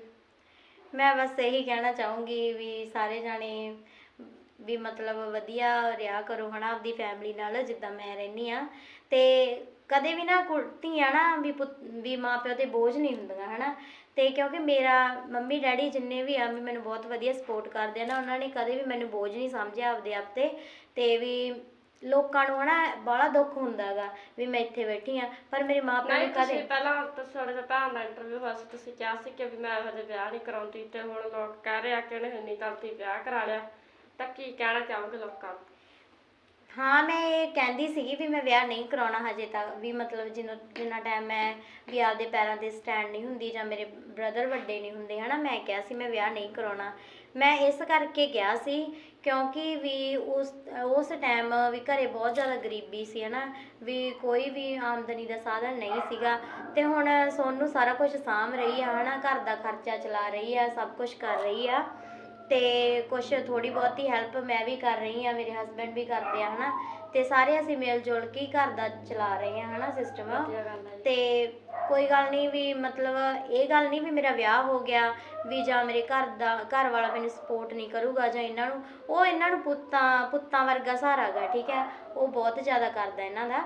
ਮੈਂ ਬਸ ਇਹੀ ਕਹਿਣਾ ਚਾਹੂੰਗੀ ਵੀ ਸਾਰੇ ਜਾਣੇ ਵੀ ਮਤਲਬ ਵਧੀਆ ਰਿਹਾ ਕਰੋ ਹਨਾ ਆਪਦੀ ਫੈਮਿਲੀ ਨਾਲ ਜਿੱਦਾਂ ਮੈਂ ਰਹਿਨੀ ਆ ਤੇ ਕਦੇ ਵੀ ਨਾ ਕੁ- ਧੀਆਂ ਨਾ ਵੀ ਵੀ ਮਾਪਿਓ ਤੇ ਬੋਝ ਨਹੀਂ ਹੁੰਦੀਆਂ ਹਨਾ। ਤੇ ਕਿਉਂਕਿ ਮੇਰਾ ਮੰਮੀ ਡੈਡੀ ਜਿੰਨੇ ਵੀ ਆ ਵੀ ਮੈਨੂੰ ਬਹੁਤ ਵਧੀਆ ਸਪੋਰਟ ਕਰਦੇ ਆ ਨਾ ਉਹਨਾਂ ਨੇ ਕਦੇ ਵੀ ਮੈਨੂੰ ਬੋਝ ਨਹੀਂ ਸਮਝਿਆ ਆਪਦੇ ਆਪ ਤੇ। ਤੇ ਵੀ ਲੋਕਾਂ ਨੂੰ ਹਨਾ ਬੜਾ ਦੁੱਖ ਹੁੰਦਾਗਾ ਵੀ ਮੈਂ ਇੱਥੇ ਬੈਠੀ ਆ ਪਰ ਮੇਰੇ ਮਾਪਿਓ ਨੇ ਨਹੀਂ ਕਦੇ ਪਹਿਲਾਂ ਤਾਂ ਤੁਹਾਡੇ ਭੈਣ ਦਾ ਇੰਟਰਵਿਊ ਹੋਇਆ ਸੀ ਤੁਸੀਂ ਕਿਹਾ ਸੀ ਕਿ ਵੀ ਮੈਂ ਹਜੇ ਵਿਆਹ ਨਹੀਂ ਕਰਾਉਂਦੀ ਤੇ ਹੁਣ ਲੋਕ ਕਹਿ ਰਹੇ ਆ ਕਿ ਉਹਨੇ ਇੰਨੀ ਜਲਦੀ ਵਿਆਹ ਕਰਾ ਲਿਆ। ਤਾਂ ਕੀ ਕਹਿਣਾ ਚਾਹੋਗੇ ਲੋਕਾਂ ਨੂੰ? ਹਾਂ, ਮੈਂ ਇਹ ਕਹਿੰਦੀ ਸੀਗੀ ਵੀ ਮੈਂ ਵਿਆਹ ਨਹੀਂ ਕਰਾਉਣਾ ਹਜੇ ਤੱਕ, ਵੀ ਮਤਲਬ ਜਿੰਨਾ ਜਿੰਨਾ ਟਾਈਮ ਮੈਂ ਵੀ ਆਪਦੇ ਪੈਰਾਂ ਤੇ ਸਟੈਂਡ ਨਹੀਂ ਹੁੰਦੀ ਜਾਂ ਮੇਰੇ ਬ੍ਰਦਰ ਵੱਡੇ ਨਹੀਂ ਹੁੰਦੇ, ਹਨਾ, ਮੈਂ ਕਿਹਾ ਸੀ ਮੈਂ ਵਿਆਹ ਨਹੀਂ ਕਰਾਉਣਾ। ਮੈਂ ਇਸ ਕਰਕੇ ਕਿਹਾ ਸੀ ਕਿਉਂਕਿ ਵੀ ਉਸ ਉਸ ਟਾਈਮ ਵੀ ਘਰੇ ਬਹੁਤ ਜ਼ਿਆਦਾ ਗਰੀਬੀ ਸੀ, ਹਨਾ, ਵੀ ਕੋਈ ਵੀ ਆਮਦਨੀ ਦਾ ਸਾਧਨ ਨਹੀਂ ਸੀਗਾ ਤੇ ਹੁਣ ਸੋਨੂੰ ਸਾਰਾ ਕੁਝ ਸਾਂਭ ਰਹੀ ਆ, ਹਨਾ, ਘਰ ਦਾ ਖਰਚਾ ਚਲਾ ਰਹੀ ਆ, ਸਭ ਕੁਝ ਕਰ ਰਹੀ ਆ। ਤੇ ਕੁਛ ਥੋੜੀ ਬਹੁਤੀ ਹੈਲਪ ਮੈਂ ਵੀ ਕਰ ਰਹੀ ਆ ਮੇਰੇ ਹਸਬੰਡ ਵੀ ਕਰਦੇ ਆ ਹਨਾ? ਤੇ ਸਾਰੇ ਅਸੀਂ ਮਿਲ ਜੁਲ ਕੇ ਹੀ ਘਰ ਦਾ ਚਲਾ ਰਹੇ ਆ ਹਨਾ ਸਿਸਟਮ ਤੇ ਕੋਈ ਗੱਲ ਨਹੀਂ ਵੀ ਮਤਲਬ ਇਹ ਗੱਲ ਨਹੀਂ ਵੀ ਮੇਰਾ ਵਿਆਹ ਹੋ ਗਿਆ ਵੀ ਜਾਂ ਮੇਰੇ ਘਰ ਦਾ ਘਰ ਵਾਲਾ ਮੈਨੂੰ ਸਪੋਰਟ ਨਹੀਂ ਕਰੂਗਾ ਜਾਂ ਇਹਨਾਂ ਨੂੰ ਉਹ ਇਹਨਾਂ ਨੂੰ ਪੁੱਤਾਂ ਪੁੱਤਾਂ ਵਰਗਾ ਸਹਾਰਾ ਗਾ ਠੀਕ ਹੈ? ਉਹ ਬਹੁਤ ਜ਼ਿਆਦਾ ਕਰਦਾ ਇਹਨਾਂ ਦਾ।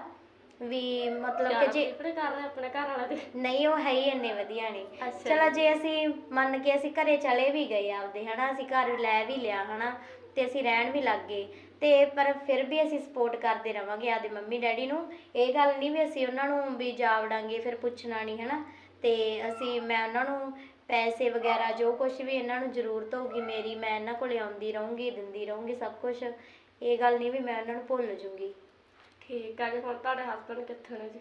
ਵੀ ਮਤਲਬ ਕਿ ਜੇ ਆਪਣੇ ਕਰ ਰਹੇ ਆਪਣੇ ਘਰ ਵਾਲਾ ਦੇ ਨਹੀਂ ਉਹ ਹੈ ਹੀ ਇੰਨੇ ਵਧੀਆ ਨੇ। ਅੱਛਾ ਚਲੋ ਜੇ। ਅਸੀਂ ਮੰਨ ਕੇ ਅਸੀਂ ਘਰੇ ਚਲੇ ਵੀ ਗਏ ਆਪਦੇ ਹਨਾ? ਅਸੀਂ ਘਰ ਲੈ ਵੀ ਲਿਆ ਹਨਾ? ਤੇ ਅਸੀਂ ਰਹਿਣ ਵੀ ਲੱਗ ਗਏ। ਤੇ ਪਰ ਫਿਰ ਵੀ ਅਸੀਂ ਸਪੋਰਟ ਕਰਦੇ ਰਵਾਂਗੇ ਆਪਦੇ ਮੰਮੀ ਡੈਡੀ ਨੂੰ। ਇਹ ਗੱਲ ਨਹੀਂ ਵੀ ਅਸੀਂ ਉਹਨਾਂ ਨੂੰ ਵੀ ਜਾ ਵੜਾਂਗੇ ਫਿਰ ਪੁੱਛਣਾ ਨਹੀਂ ਹਨਾ? ਤੇ ਅਸੀਂ ਮੈਂ ਉਹਨਾਂ ਨੂੰ ਪੈਸੇ ਵਗੈਰਾ ਜੋ ਕੁਝ ਵੀ ਇਹਨਾਂ ਨੂੰ ਜ਼ਰੂਰਤ ਹੋਊਗੀ ਮੇਰੀ ਮੈਂ ਇਹਨਾਂ ਕੋਲੇ ਆਉਂਦੀ ਰਹੂੰਗੀ ਦਿੰਦੀ ਰਹੂੰਗੀ ਸਭ ਕੁਝ ਇਹ ਗੱਲ ਨਹੀਂ ਵੀ ਮੈਂ ਉਹਨਾਂ ਨੂੰ ਭੁੱਲ ਜੂੰਗੀ। ਠੀਕ ਹੈ ਜੀ ਹੁਣ ਤੁਹਾਡੇ ਹਸਬੰਡ ਕਿੱਥੇ ਨੇ ਜੀ?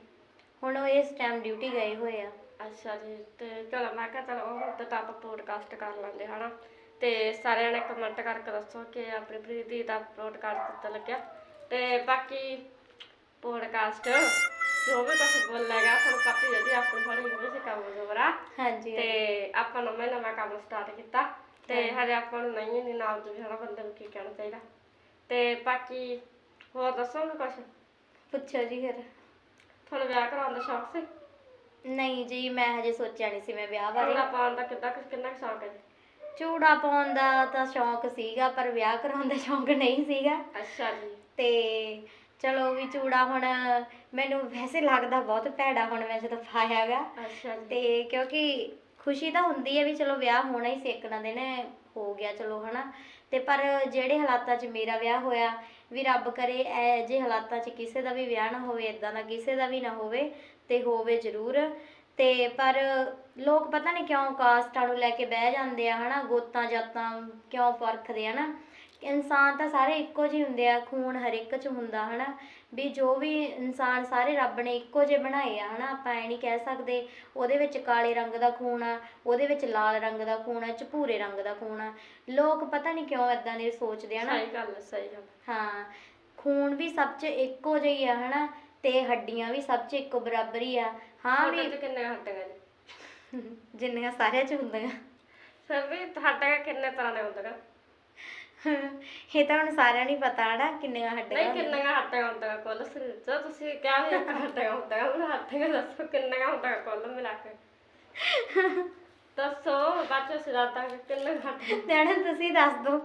ਹੁਣ ਉਹ ਇਸ ਟਾਈਮ ਡਿਊਟੀ ਗਏ ਹੋਏ ਆ। ਅੱਛਾ ਜੀ ਤੇ ਚਲੋ ਮੈਂ ਕਿਹਾ ਚਲੋ ਹੁਣ ਤਾਂ ਆਪਾਂ ਪੋਡਕਾਸਟ ਕਰ ਲੈਂਦੇ ਹਨਾ? ਤੇ ਸਾਰਿਆਂ ਨੇ ਕਮੈਂਟ ਕਰਕੇ ਦੱਸੋ ਕਿ ਆਪਣੀ ਪ੍ਰੀਤੀ ਦਾ ਪੋਡਕਾਸਟ ਕਿੱਦਾਂ ਲੱਗਿਆ। ਤੇ ਬਾਕੀ ਪੋਡਕਾਸਟ ਜੋ ਵੀ ਕੁਝ ਬੋਲੇਗਾ ਸਾਨੂੰ ਪਤਾ ਹੀ ਹੈ ਜੀ ਆਪਣੀ ਥੋੜੀ ਇੰਗਲਿਸ਼ ਕੰਮ ਜੋਰਾ ਹਾਂਜੀ ਤੇ ਆਪਾਂ ਨਵਾਂ ਨਵਾਂ ਕੰਮ ਸਟਾਰਟ ਕੀਤਾ। ਤੇ ਹਜੇ। ਆਪਾਂ ਨੂੰ ਨਹੀਂ ਨਹੀਂ ਨਾਲ ਵੀ ਹਨਾ ਬੰਦੇ ਨੂੰ ਕੀ ਕਹਿਣਾ ਚਾਹੀਦਾ। ਤੇ ਬਾਕੀ ਹੋਰ ਦੱਸੋਗੇ ਕੁਛ? ਪੁੱਛੋ ਜੀ ਫਿਰ। ਤੁਹਾਨੂੰ ਵਿਆਹ ਕਰਾਉਣ ਦਾ ਸ਼ੌਕ ਸੀ? ਨਹੀਂ ਜੀ ਮੈਂ ਹਜੇ ਸੋਚਿਆ ਨਹੀਂ ਸੀ ਮੈਂ ਵਿਆਹ ਬਾਰੇ। ਚੂੜਾ ਪਾਉਣ ਦਾ ਕਿੱਦਾਂ ਕਿੰਨਾ ਕੁ ਸ਼ੌਕ ਹੈ ਜੀ? ਚੂੜਾ ਪਾਉਣ ਦਾ ਤਾਂ ਸ਼ੌਂਕ ਸੀਗਾ ਪਰ ਵਿਆਹ ਕਰਾਉਣ ਦਾ ਸ਼ੌਂਕ ਨਹੀਂ ਸੀਗਾ। ਅੱਛਾ ਜੀ। ਤੇ ਚਲੋ ਵੀ ਚੂੜਾ ਹੁਣ ਮੈਨੂੰ ਵੈਸੇ ਲੱਗਦਾ ਬਹੁਤ ਭੈੜਾ ਹੁਣ ਮੈਂ ਜਦੋਂ ਪਾਇਆਗਾ ਅੱਛਾ ਜੀ। ਤੇ ਕਿਉਂਕਿ ਖੁਸ਼ੀ ਤਾਂ ਹੁੰਦੀ ਹੈ ਵੀ ਚਲੋ ਵਿਆਹ ਹੋਣਾ ਹੀ ਸੀ ਇੱਕ ਨਾ ਦਿਨ ਹੋ ਗਿਆ ਚਲੋ ਹਨਾ। ਤੇ ਪਰ ਜਿਹੜੇ ਹਾਲਾਤਾਂ 'ਚ ਮੇਰਾ ਵਿਆਹ ਹੋਇਆ ਵੀ ਰੱਬ ਕਰੇ ਐ ਜੇ ਹਾਲਾਤਾਂ 'ਚ ਕਿਸੇ ਦਾ ਵੀ ਵਿਆਹ ਨਾ ਹੋਵੇ ਇਦਾਂ ਦਾ ਕਿਸੇ ਦਾ ਵੀ ਨਾ ਹੋਵੇ, ਤੇ ਹੋਵੇ ਜ਼ਰੂਰ। ਤੇ ਪਰ ਲੋਕ ਪਤਾ ਨਹੀਂ ਕਿਉਂ ਕਾਸਟਾਂ ਨੂੰ ਲੈ ਕੇ ਬਹਿ ਜਾਂਦੇ ਆ, ਹਨਾ, ਗੋਤਾਂ ਜਾਤਾਂ ਕਿਉਂ ਪਰਖਦੇ ਆ ਨਾ ਇਨਸਾਨ ਤਾਂ ਸਾਰੇ ਇੱਕੋ ਜਿਹੇ ਹੁੰਦੇ ਆ, ਖੂਨ ਹਰ ਇੱਕ 'ਚ ਹੁੰਦਾ, ਹਨਾ। ਵੀ ਜੋ ਵੀ ਇਨਸਾਨ ਸਾਰੇ ਰੱਬ ਨੇ ਇੱਕੋ ਜਿਹੇ ਬਣਾਏ ਆ ਹਨਾ? ਆਪਾਂ ਐ ਨਹੀਂ ਕਹਿ ਸਕਦੇ ਉਹਦੇ ਵਿੱਚ ਕਾਲੇ ਰੰਗ ਦਾ ਖੂਨ ਆ ਉਹਦੇ ਵਿੱਚ ਲਾਲ ਰੰਗ ਦਾ ਖੂਨ ਆ ਚ ਭੂਰੇ ਰੰਗ ਦਾ ਖੂਨ ਆ। ਲੋਕ ਪਤਾ ਨਹੀਂ ਕਿਉਂ ਇਦਾਂ ਦੇ ਸੋਚਦੇ ਆ ਨਾ ਸਹੀ ਗੱਲ ਸਹੀ ਗੱਲ ਹਾਂ ਖੂਨ ਵੀ ਸਭ 'ਚ ਇੱਕੋ ਜਿਹੀ ਆ ਹਨਾ? ਤੇ ਹੱਡੀਆਂ ਵੀ ਸਭ 'ਚ ਇੱਕੋ ਬਰਾਬਰ ਹੀ ਆ। ਹਾਂ ਵੀ ਕਿੰਨੇ ਹੱਡੀਆਂ ਜਿੰਨੀਆਂ ਸਾਰਿਆਂ 'ਚ ਹੁੰਦੀਆਂ। ਫਿਰ ਵੀ ਤੁਹਾਡੇ ਕਿੰਨੇ ਤਰ੍ਹਾਂ ਦੇ ਹੁੰਦੇ ਨੇ? ਇਹ ਤਾਂ ਹੁਣ ਸਾਰਿਆਂ ਨੂੰ ਹੀ ਪਤਾ ਹਨਾ ਕਿੰਨੀਆਂ ਹੱਡੀਆਂ ਨਹੀਂ ਕਿੰਨੀਆਂ ਹੱਡੀਆਂ ਹੁੰਦੀਆਂ ਕੁੱਲ ਸਰੀਰ ਚ ਤੁਸੀਂ ਕਿਹਾ ਵੀ ਹੱਡੀਆਂ ਹੁੰਦੀਆਂ ਹੁਣ ਹੱਡੀਆਂ ਦੱਸੋ ਕਿੰਨੀਆਂ ਹੁੰਦੀਆਂ ਕੁੱਲ ਮਿਲਾ ਕੇ। ਦੱਸੋ ਬੱਚੇ ਸਿਰਾਤਾ ਕਿੰਨੇ ਹੱਡੀਆਂ ਜਾਣਾ ਤੁਸੀਂ ਦੱਸ ਦਿਓ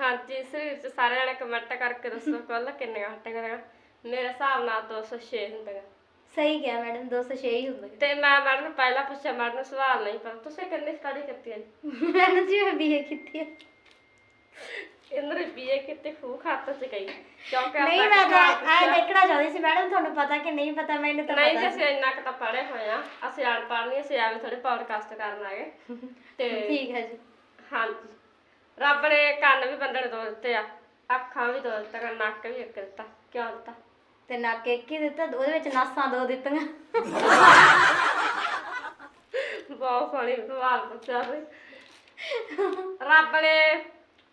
ਹਾਂਜੀ ਸਰੀਰ ਚ ਸਾਰੇ ਜਣੇ ਕਮੈਂਟ ਕਰਕੇ ਦੱਸੋ ਕੁੱਲ ਕਿੰਨੀਆਂ ਹੱਡੀਆਂ ਨੇ। ਮੇਰੇ ਹਿਸਾਬ ਨਾਲ 206 ਹੁੰਦੀਆਂ। ਸਹੀ ਕਿਹਾ ਮੈਡਮ 206 ਹੀ ਹੁੰਦੇ ਤੇ ਮੈਂ ਮੈਡਮ ਨੂੰ ਪਹਿਲਾਂ ਪੁੱਛਿਆ ਮੈਡਮ ਨੂੰ ਸਵਾਲ ਨਹੀਂ ਪਤਾ। ਤੁਸੀਂ ਕਿੰਨੀ ਸਟੱਡੀ ਕੀਤੀ ਹੈ? ਜੀ ਮੈਡਮ ਜੀ ਮੈਂ ਬੀਏ ਕੀਤੀ ਹੈ। ਇੰਦਰ ਬੀਏ ਕਿਤੇ ਖੂ ਖਾਤਾ ਚ ਗਈ। ਕਿਉਂਕਿ ਨਹੀਂ ਆਪਾਂ ਮੈਂ ਇੱਕ ਤਾਂ। ਦੇਖਣਾ ਚਾਹੁੰਦੀ ਸੀ ਮੈਡਮ ਤੁਹਾਨੂੰ ਪਤਾ ਕਿ ਨਹੀਂ ਪਤਾ ਮੈਨੂੰ ਤਾਂ ਨਹੀਂ ਪਤਾ ਜੀ ਅਸੀਂ ਇੰਨਾ ਕੁ ਤਾਂ ਪੜ੍ਹੇ ਹੋਏ ਆ। ਅਸੀਂ ਅਨਪੜ੍ਹ ਨਹੀਂ ਅਸੀਂ ਐਵੇਂ ਥੋੜੇ ਪੌਡਕਾਸਟ ਕਰਨ ਆਏ। ਤੇ ਠੀਕ ਹੈ ਜੀ। ਹਾਂਜੀ। ਰੱਬ ਨੇ ਕੰਨ ਵੀ ਬੰਦੇ ਨੂੰ ਦੋ ਦਿੱਤੇ ਆ ਅੱਖਾਂ ਵੀ ਦੋ ਦਿੱਤਾ ਨੱਕ ਵੀ ਇੱਕ ਦਿੱਤਾ। ਕਿਉਂ ਦਿੱਤਾ? ਤੇ ਨੱਕ ਇੱਕ ਹੀ ਦਿੱਤਾ ਉਹਦੇ ਵਿੱਚ ਨਾਸਾਂ ਦੋ ਦਿੱਤੀਆਂ। ਬਹੁਤ ਫਣੀ ਸਵਾਲ ਪੁੱਛਿਆ ਸੀ ਰੱਬ ਨੇ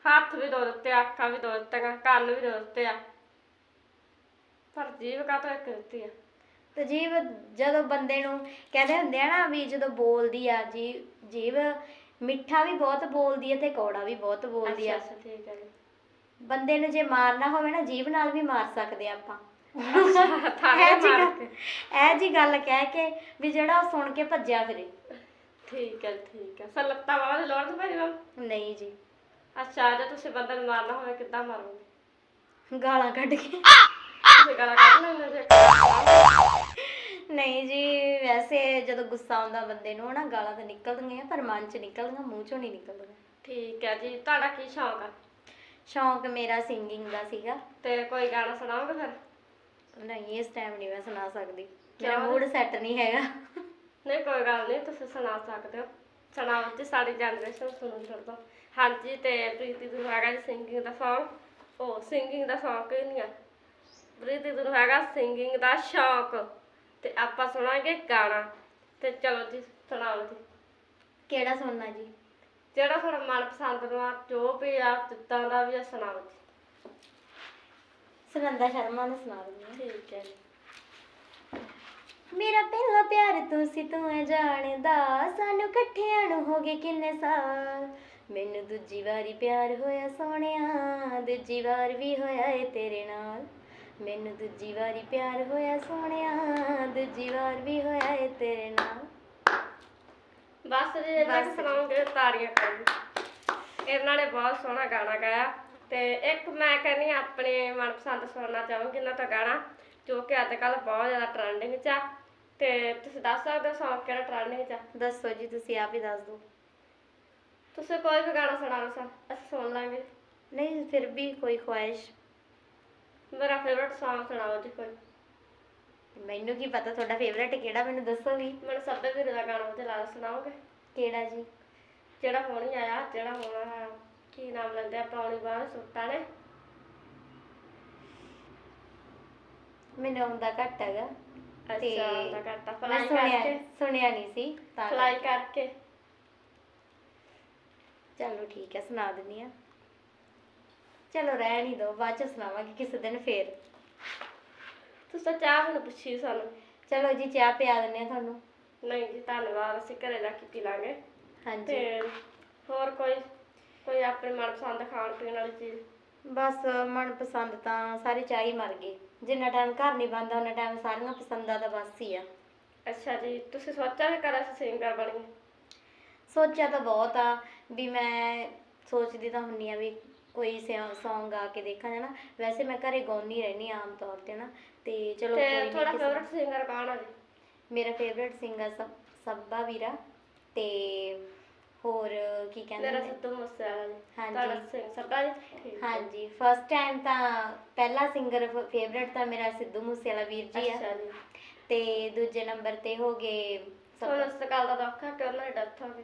ਹੱਥ ਵੀ ਦੋ ਦਿੱਤੇ ਅੱਖਾਂ ਵੀ ਦੋ ਦਿੱਤੀਆਂ ਕੰਨ ਵੀ ਦੋ ਦਿੱਤੇ ਆ। ਪਰ ਜੀਵ ਕਾ ਤਾਂ ਇੱਕ ਦਿੱਤੀ ਆ? ਤੇ ਜੀਵ ਜਦੋਂ ਬੰਦੇ ਨੂੰ ਕਹਿੰਦੇ ਹੁੰਦੇ ਆ ਨਾ ਵੀ ਜਦੋਂ ਬੋਲਦੀ ਆ ਜੀ ਜੀਵ ਮਿੱਠਾ ਵੀ ਬਹੁਤ ਬੋਲਦੀ ਹੈ ਤੇ ਕੌੜਾ ਵੀ ਬਹੁਤ ਬੋਲਦੀ ਆ। ਅੱਛਾ ਠੀਕ ਹੈ ਬੰਦੇ ਨੂੰ ਜੇ ਮਾਰਨਾ ਹੋਵੇ ਨਾ ਜੀਭ ਨਾਲ ਵੀ ਮਾਰ ਸਕਦੇ ਆ ਆਪਾਂ। ਇਹ ਜੀ ਗੱਲ- ਕੇ। ਇਹ ਜੀ ਗੱਲ ਕਹਿ ਕੇ ਵੀ ਜਿਹੜਾ ਉਹ ਸੁਣ ਕੇ ਭੱਜਿਆ ਫਿਰੇ। ਠੀਕ ਹੈ ਠੀਕ ਹੈ ਸਰ ਲੱਤਾਂ ਵਾਲਾ ਦੀ ਲੋੜ ਨਹੀਂ ਭਾਜੀ ਮੈਮ ਨਹੀਂ ਜੀ। ਅੱਛਾ ਜੇ ਤੁਸੀਂ ਬੰਦੇ ਨੂੰ ਮਾਰਨਾ ਹੋਵੇ ਕਿੱਦਾਂ ਮਾਰੋਗੇ? ਗਾਲਾਂ ਕੱਢ ਕੇ। ਤੁਸੀਂ ਗਾਲਾਂ ਕੱਢ ਲੈਂਦੇ ਜੇ। ਨਹੀਂ ਜੀ ਵੈਸੇ ਜਦੋਂ ਗੁੱਸਾ ਆਉਂਦਾ ਬੰਦੇ ਨੂੰ ਨਾ ਗਾਲਾਂ ਤਾਂ ਨਿਕਲਦੀਆਂ ਪਰ ਮਨ ਚ ਨਿਕਲਦੀਆਂ ਮੂੰਹ ਚੋਂ ਨਹੀਂ ਨਿਕਲਦੀਆਂ। ਠੀਕ ਹੈ ਜੀ ਤੁਹਾਡਾ ਕੀ ਸ਼ੌਂਕ ਆ? ਸ਼ੌਂਕ ਮੇਰਾ ਸਿੰਗਿੰਗ ਦਾ ਸੀਗਾ। ਤੇ ਕੋਈ ਗਾਣਾ ਸੁਣਾਓਗੇ ਫਿਰ? ਨਹੀਂ ਇਸ ਟਾਈਮ ਨਹੀਂ ਮੈਂ ਸੁਣਾ ਸਕਦੀ। ਮੇਰਾ ਕਿਉਂ? ਮੂਡ ਸੈੱਟ ਨਹੀਂ ਹੈਗਾ। ਨਹੀਂ ਕੋਈ ਗੱਲ ਨਹੀਂ ਤੁਸੀਂ ਸੁਣਾ ਸਕਦੇ ਹੋ। ਸੁਣਾਓ ਜੀ ਸਾਡੀ ਜਨਰੇਸ਼ਨ ਸੁਣਨ ਛੱਡੋ ਹਾਂਜੀ ਤੇ ਪ੍ਰੀਤੀ ਨੂੰ ਹੈਗਾ ਜੀ ਸਿੰਗਿੰਗ ਦਾ ਸ਼ੌਂਕ ਉਹ ਸਿੰਗਿੰਗ ਦਾ ਸ਼ੌਂਕ ਹੀ ਨਹੀਂ ਆ ਪ੍ਰੀਤੀ ਨੂੰ ਹੈਗਾ ਸਿੰਗਿੰਗ ਦਾ ਸ਼ੌਂਕ। ਤੇ ਆਪਾਂ ਸੁਣਾਂਗੇ ਗਾਣਾ। ਤੇ ਚਲੋ ਜੀ ਸੁਣਾਓ ਜੀ। ਕਿਹੜਾ ਸੁਣਨਾ ਜੀ? ਜਿਹੜਾ ਤੁਹਾਡਾ ਮਨਪਸੰਦ ਆ ਜੋ ਵੀ ਆ ਜਿੱਦਾਂ ਦਾ ਵੀ ਆ ਸੁਣਾਓ ਜੀ। ਸੁਨੰਦਾ ਸ਼ਰਮਾ ਨੂੰ ਸੁਣਾ ਦਿੰਦੀ ਠੀਕ ਹੈ ਜੀ। ਮੇਰਾ ਪਹਿਲਾ ਪਿਆਰ ਤੂੰ ਸੀ ਤੂੰ ਐ ਜਾਣਦਾ। ਸਾਨੂੰ ਇਕੱਠਿਆਂ ਨੂੰ ਹੋ ਗਏ ਕਿੰਨੇ ਸਾਲ। ਮੈਨੂੰ ਦੂਜੀ ਵਾਰੀ ਪਿਆਰ ਹੋਇਆ ਸੋਹਣਿਆ ਦੂਜੀ ਵਾਰ ਵੀ ਹੋਇਆ ਏ ਤੇਰੇ ਨਾਲ। ਮੈਨੂੰ ਦੂਜੀ ਵਾਰੀ ਪਿਆਰ ਹੋਇਆ ਸੋਹਣਿਆ ਦੂਜੀ ਵਾਰ ਵੀ ਹੋਇਆ ਏ ਤੇਰੇ ਨਾਲ। ਬਸ ਜੀ ਤੱਕ ਬਸ। ਸੁਣਾਉਂਗੇ ਤਾੜੀਆਂ ਕਰੋ ਇਹਨਾਂ ਨੇ ਬਹੁਤ ਸੋਹਣਾ ਗਾਣਾ ਗਾਇਆ। ਤੇ ਇੱਕ ਮੈਂ ਕਹਿੰਦੀ ਆਪਣੇ ਮਨਪਸੰਦ ਸੁਣਨਾ ਚਾਹੂੰਗੀ ਇਹਨਾਂ ਦਾ ਗਾਣਾ ਜੋ ਕਿ ਅੱਜ ਕੱਲ ਬਹੁਤ ਜ਼ਿਆਦਾ ਟ੍ਰੈਂਡਿੰਗ 'ਚ ਆ। ਤੇ ਤੁਸੀਂ ਦੱਸ ਸਕਦੇ ਹੋ ਸੌਂਗ ਕਿਹੜਾ ਟ੍ਰੈਂਡਿੰਗ 'ਚ ਆ? ਦੱਸੋ ਜੀ ਤੁਸੀਂ ਆਪ ਹੀ ਦੱਸ ਦਿਓ। ਤੁਸੀਂ ਕੋਈ ਵੀ ਗਾਣਾ ਸੁਣਾ ਲਓ ਸਰ ਅਸੀਂ ਸੁਣ ਲਾਂਗੇ। ਨਹੀਂ ਫਿਰ ਵੀ ਕੋਈ ਖੁਆਇਸ਼। ਮੇਰਾ ਫੇਵਰਟ ਸੌਂਗ ਸੁਣਾਓ ਜੀ ਕੋਈ। ਮੈਨੂੰ ਕੀ ਪਤਾ ਤੁਹਾਡਾ ਫੇਵਰੇਟ ਕਿਹੜਾ ਮੈਨੂੰ ਦੱਸੋ ਵੀ। ਮੈਨੂੰ ਸੱਬੇ ਵੀਰ ਦਾ ਗਾਣਾ ਉਹਦੇ ਲਾ ਸੁਣਾਓਗੇ? ਕਿਹੜਾ ਜੀ? ਜਿਹੜਾ ਹੁਣ ਹੀ ਆਇਆ ਜਿਹੜਾ ਹੁਣ ਕੀ ਨਾਮ ਲੈਂਦੇ ਆ ਪੌਣੀ ਬਾਹ ਸੁੱਟਾਂ ਨੇ। ਮੈਨੂੰ ਆਉਂਦਾ ਘੱਟ ਹੈਗਾ। ਤੇ ਅੱਛਾ ਘੱਟਾ ਮੈਂ ਫਲਾਈ ਸੁਣਿਆ ਕਰਕੇ। ਸੁਣਿਆ ਨਹੀਂ ਸੀ ਤਾਂ ਫਲਾਈ ਕਰਕੇ। ਚਲੋ ਠੀਕ ਹੈ ਸੁਣਾ ਦਿੰਨੀ ਆ ਚਲੋ ਰਹਿਣ ਹੀ ਦੋ ਬਾਅਦ ਚ ਸੁਣਾਵਾਂਗੇ ਕਿਸੇ ਦਿਨ ਫੇਰ। ਤੁਸੀਂ ਤਾਂ ਚਾਹ ਮੈਨੂੰ ਪੁੱਛੀ ਸਾਨੂੰ। ਚਲੋ ਜੀ ਚਾਹ ਪਿਆ ਦਿੰਨੇ ਆ ਤੁਹਾਨੂੰ। ਨਹੀਂ ਜੀ ਧੰਨਵਾਦ ਅਸੀਂ ਘਰੇ ਜਾ ਕੇ ਪੀ ਲਾਂਗੇ। ਹਾਂਜੀ। ਤੇ ਹੋਰ ਕੋਈ ਕੋਈ ਆਪਣੇ ਮਨਪਸੰਦ ਖਾਣ ਪੀਣ ਵਾਲੀ ਚੀਜ਼? ਬਸ ਮਨਪਸੰਦ ਤਾਂ ਸਾਰੇ ਚਾਹ ਹੀ ਮਰ ਗਏ ਜਿੰਨਾ ਟਾਈਮ ਘਰ ਨਹੀਂ ਬੰਦਾ ਉਹਨਾਂ ਟਾਈਮ ਸਾਰੀਆਂ ਪਸੰਦਾਂ ਤਾਂ ਬਸ ਹੀ ਆ। ਅੱਛਾ ਜੀ ਤੁਸੀਂ ਸੋਚਿਆ ਵੀ ਕਰਾਂ ਅਸੀਂ ਸਿੰਗਰ ਬਣੀਏ? ਸੋਚਿਆ ਤਾਂ ਬਹੁਤ ਆ। ਵੀ ਮੈਂ ਸੋਚਦੀ ਤਾਂ ਹੁੰਨੀ ਆ ਵੀ ਕੋਈ Song ਗਾ ਕੇ ਦੇਖਾਂ ਨਾ ਵੈਸੇ ਮੈਂ ਘਰੇ ਗਾਉਣੀ ਰਹਿਣੀ ਆਮ ਤੌਰ ਤੇ ਨਾ ਤੇ ਚਲੋ ਤੇ ਕੋਈ ਤੁਹਾਡਾ ਨਹੀਂ ਫੇਵਰਟ ਸਿੰਗਰ ਕੌਣ ਆ ਜੀ? ਮੇਰਾ ਫੇਵਰਿਟ ਸਿੰਗਰ ਸੱਬਾ ਵੀਰਾ ਤੇ ਹੋਰ ਕੀ ਕਹਿੰਦੇ ਮੇਰਾ ਨੇ? ਸਿੱਧੂ ਮੂਸੇਵਾਲਾ ਜੀ। ਹਾਂਜੀ। ਤੁਹਾਡਾ ਸਿੰਘ ਸੱਦਾ ਜੀ? ਠੀਕ ਹੈ। ਹਾਂਜੀ। ਫਸਟ ਟਾਈਮ ਤਾਂ ਪਹਿਲਾ ਸਿੰਗਰ ਫੇਵਰਿਟ ਤਾਂ ਮੇਰਾ ਸਿੱਧੂ ਮੂਸੇਵਾਲਾ ਵੀਰ ਜੀ ਆ। ਅੱਛਾ ਜੀ। ਤੇ ਦੂਜੇ ਨੰਬਰ ਤੇ ਹੋ ਗਏ ਇਸ ਗੱਲ ਦਾ ਦੁੱਖ ਹੈ ਕਿ ਉਹਨਾਂ ਦੀ ਡੈਥ ਹੋ ਗਈ।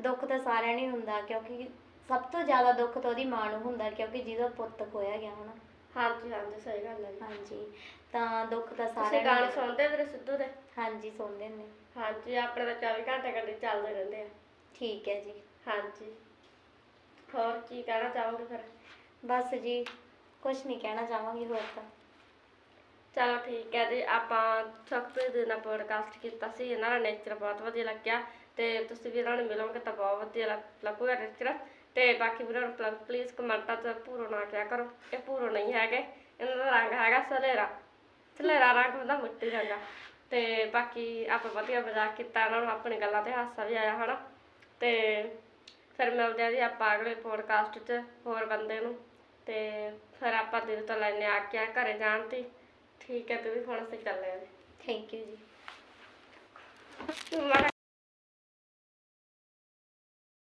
ਦੁੱਖ ਤਾਂ ਸਾਰਿਆਂ ਨੂੰ ਹੀ ਹੁੰਦਾ ਕਿਉਂਕਿ ਸਭ ਤੋਂ ਜ਼ਿਆਦਾ ਦੁੱਖ ਤਾਂ ਉਹਦੀ ਮਾਂ ਨੂੰ ਹੁੰਦਾ ਕਿਉਂਕਿ ਜਿਹਦਾ ਪੁੱਤ ਖੋਇਆ ਗਿਆ ਹੁਣ ਹਾਂਜੀ ਹਾਂਜੀ ਸਹੀ ਗੱਲ ਹੈ ਜੀ। ਹਾਂਜੀ ਤਾਂ ਦੁੱਖ ਤਾਂ ਤੁਸੀਂ ਸਾਰਿਆਂ ਗਾਣੇ ਨੂੰ ਸੁਣਦੇ ਵੀਰੇ ਸਿੱਧੂ ਦੇ? ਹਾਂਜੀ ਸੁਣਦੇ ਨੇ ਹਾਂਜੀ ਆਪਣੇ ਤਾਂ 24 ਘੰਟੇ ਗੱਡੀ ਚੱਲਦੇ ਰਹਿੰਦੇ ਆ। ਠੀਕ ਹੈ ਜੀ। ਹਾਂਜੀ। ਹੋਰ ਕੀ ਕਹਿਣਾ ਚਾਹੋਗੇ ਫਿਰ? ਬਸ ਜੀ ਕੁਝ ਨਹੀਂ ਕਹਿਣਾ ਚਾਹਾਂਗੀ ਹੋਰ ਤਾਂ। ਚਲੋ ਠੀਕ ਹੈ ਜੀ, ਆਪਾਂ ਸੁਖਪ੍ਰੀਤ ਦੇ ਨਾਲ ਪੋਡਕਾਸਟ ਕੀਤਾ ਸੀ, ਇਹਨਾਂ ਦਾ ਨੇਚਰ ਬਹੁਤ ਵਧੀਆ ਲੱਗਿਆ ਤੇ ਤੁਸੀਂ ਵੀ ਇਹਨਾਂ ਨੂੰ ਮਿਲੋਗੇ ਤਾਂ ਬਹੁਤ ਵਧੀਆ ਲੱਗ- ਲੱਗੂਗਾ ਨੇਚਰ ਤੇ ਬਾਕੀ ਵੀਰਾਂ ਨੂੰ ਪਲੀਜ਼ ਕਮੈਂਟਾਂ 'ਚ ਭੂਰੋ ਨਾ ਕਿਆ ਕਰੋ ਇਹ ਪੂਰੋ ਨਹੀਂ ਹੈਗੇ, ਇਹਨਾਂ ਦਾ ਰੰਗ ਹੈਗਾ ਸਲੇਰਾ ਸਲੇਰਾ ਰੰਗ ਹੁੰਦਾ ਮਿੱਟੀ ਰੰਗਾ ਤੇ ਬਾਕੀ ਆਪਾਂ ਵਧੀਆ ਮਜ਼ਾਕ ਕੀਤਾ, ਇਹਨਾਂ ਨੂੰ ਆਪਣੀ ਗੱਲਾਂ ਤੇ ਹਾਸਾ ਵੀ ਆਇਆ, ਹਨਾ? ਤੇ ਫਿਰ ਮਿਲਦੇ ਆ ਜੀ ਆਪਾਂ ਅਗਲੇ ਪੋਡਕਾਸਟ 'ਚ ਹੋਰ ਬੰਦੇ ਨੂੰ ਤੇ ਫਿਰ ਆਪਾਂ ਦਿਲ ਤੋਂ ਲੈਣੇ ਆ ਕੇ ਘਰੇ ਜਾਣ ਦੀ ਠੀਕ ਹੈ ਤੇ ਵੀ ਹੁਣ ਅਸੀਂ ਚੱਲੇ ਆ ਜੀ ਥੈਂਕ ਯੂ ਜੀ ਮਾੜਾ